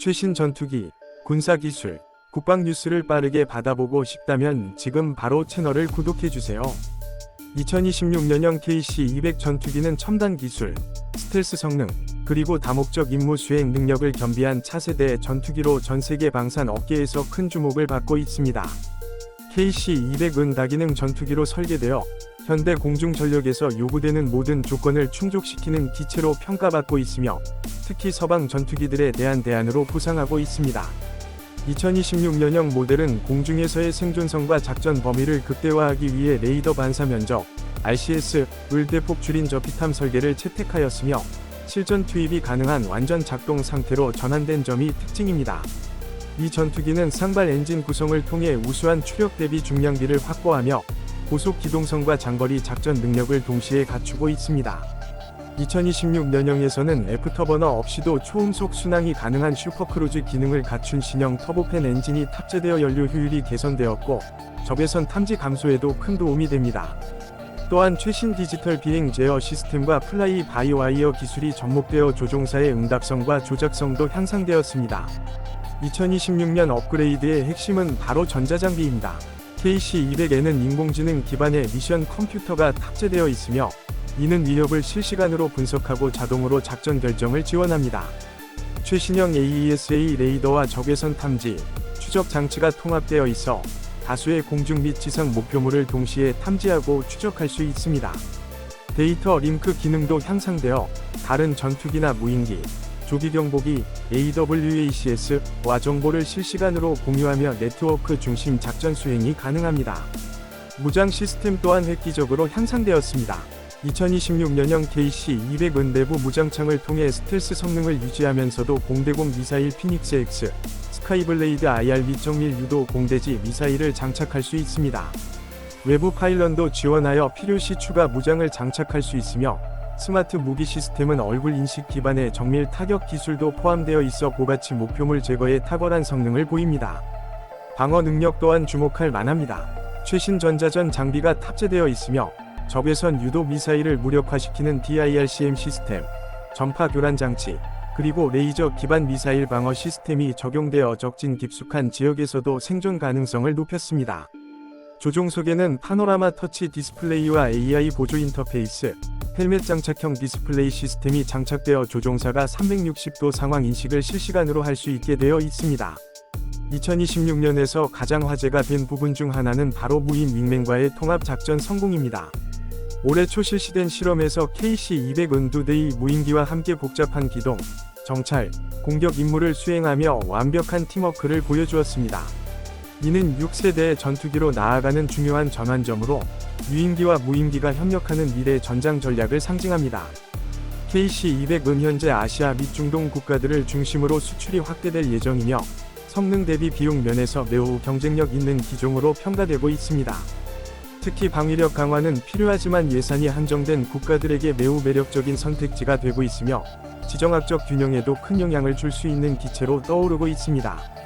최신 전투기, 군사기술, 국방 뉴스를 빠르게 받아보고 싶다면 지금 바로 채널을 구독해주세요. 2026년형 KC-200 전투기는 첨단 기술, 스텔스 성능, 그리고 다목적 임무 수행 능력을 겸비한 차세대 전투기로 전세계 방산 업계에서 큰 주목을 받고 있습니다. KC-200은 다기능 전투기로 설계되어 현대 공중전력에서 요구되는 모든 조건을 충족시키는 기체로 평가받고 있으며 특히 서방 전투기들에 대한 대안으로 부상하고 있습니다. 2026년형 모델은 공중에서의 생존성과 작전 범위를 극대화하기 위해 레이더 반사 면적 RCS을 대폭 줄인 저피탐 설계를 채택하였으며 실전 투입이 가능한 완전 작동 상태로 전환된 점이 특징입니다. 이 전투기는 상발 엔진 구성을 통해 우수한 추력 대비 중량비를 확보하며 고속 기동성과 장거리 작전 능력을 동시에 갖추고 있습니다. 2026 년형에서는 애프터버너 없이도 초음속 순항이 가능한 슈퍼크루즈 기능을 갖춘 신형 터보팬 엔진이 탑재되어 연료 효율이 개선되었고 적외선 탐지 감소에도 큰 도움이 됩니다. 또한 최신 디지털 비행 제어 시스템과 플라이 바이 와이어 기술이 접목되어 조종사의 응답성과 조작성도 향상되었습니다. 2026년 업그레이드의 핵심은 바로 전자장비입니다. KC-200에는 인공지능 기반의 미션 컴퓨터가 탑재되어 있으며 이는 위협을 실시간으로 분석하고 자동으로 작전 결정을 지원합니다. 최신형 AESA 레이더와 적외선 탐지, 추적 장치가 통합되어 있어 다수의 공중 및 지상 목표물을 동시에 탐지하고 추적할 수 있습니다. 데이터 링크 기능도 향상되어 다른 전투기나 무인기, 조기 경보기, AWACS와 정보를 실시간으로 공유하며 네트워크 중심 작전 수행이 가능합니다. 무장 시스템 또한 획기적으로 향상되었습니다. 2026년형 KC-200은 내부 무장창을 통해 스텔스 성능을 유지하면서도 공대공 미사일 피닉스 X, 스카이블레이드 IR-2.1 유도 공대지 미사일을 장착할 수 있습니다. 외부 파일런도 지원하여 필요시 추가 무장을 장착할 수 있으며 스마트 무기 시스템은 얼굴 인식 기반의 정밀 타격 기술도 포함되어 있어 고가치 목표물 제거에 탁월한 성능을 보입니다. 방어 능력 또한 주목할 만합니다. 최신 전자전 장비가 탑재되어 있으며 적외선 유도 미사일을 무력화시키는 DIRCM 시스템, 전파 교란 장치, 그리고 레이저 기반 미사일 방어 시스템이 적용되어 적진 깊숙한 지역에서도 생존 가능성을 높였습니다. 조종석에는 파노라마 터치 디스플레이와 AI 보조 인터페이스, 헬멧 장착형 디스플레이 시스템이 장착되어 조종사가 360도 상황 인식을 실시간으로 할 수 있게 되어 있습니다. 2026년에서 가장 화제가 된 부분 중 하나는 바로 무인 윙맨과의 통합 작전 성공입니다. 올해 초 실시된 실험에서 KC-200 은두대의 무인기와 함께 복잡한 기동, 정찰, 공격 임무를 수행하며 완벽한 팀워크를 보여주었습니다. 이는 6세대의 전투기로 나아가는 중요한 전환점으로 유인기와 무인기가 협력하는 미래 전장 전략을 상징합니다. KC-200은 현재 아시아 및 중동 국가들을 중심으로 수출이 확대될 예정이며 성능 대비 비용 면에서 매우 경쟁력 있는 기종으로 평가되고 있습니다. 특히 방위력 강화는 필요하지만 예산이 한정된 국가들에게 매우 매력적인 선택지가 되고 있으며 지정학적 균형에도 큰 영향을 줄 수 있는 기체로 떠오르고 있습니다.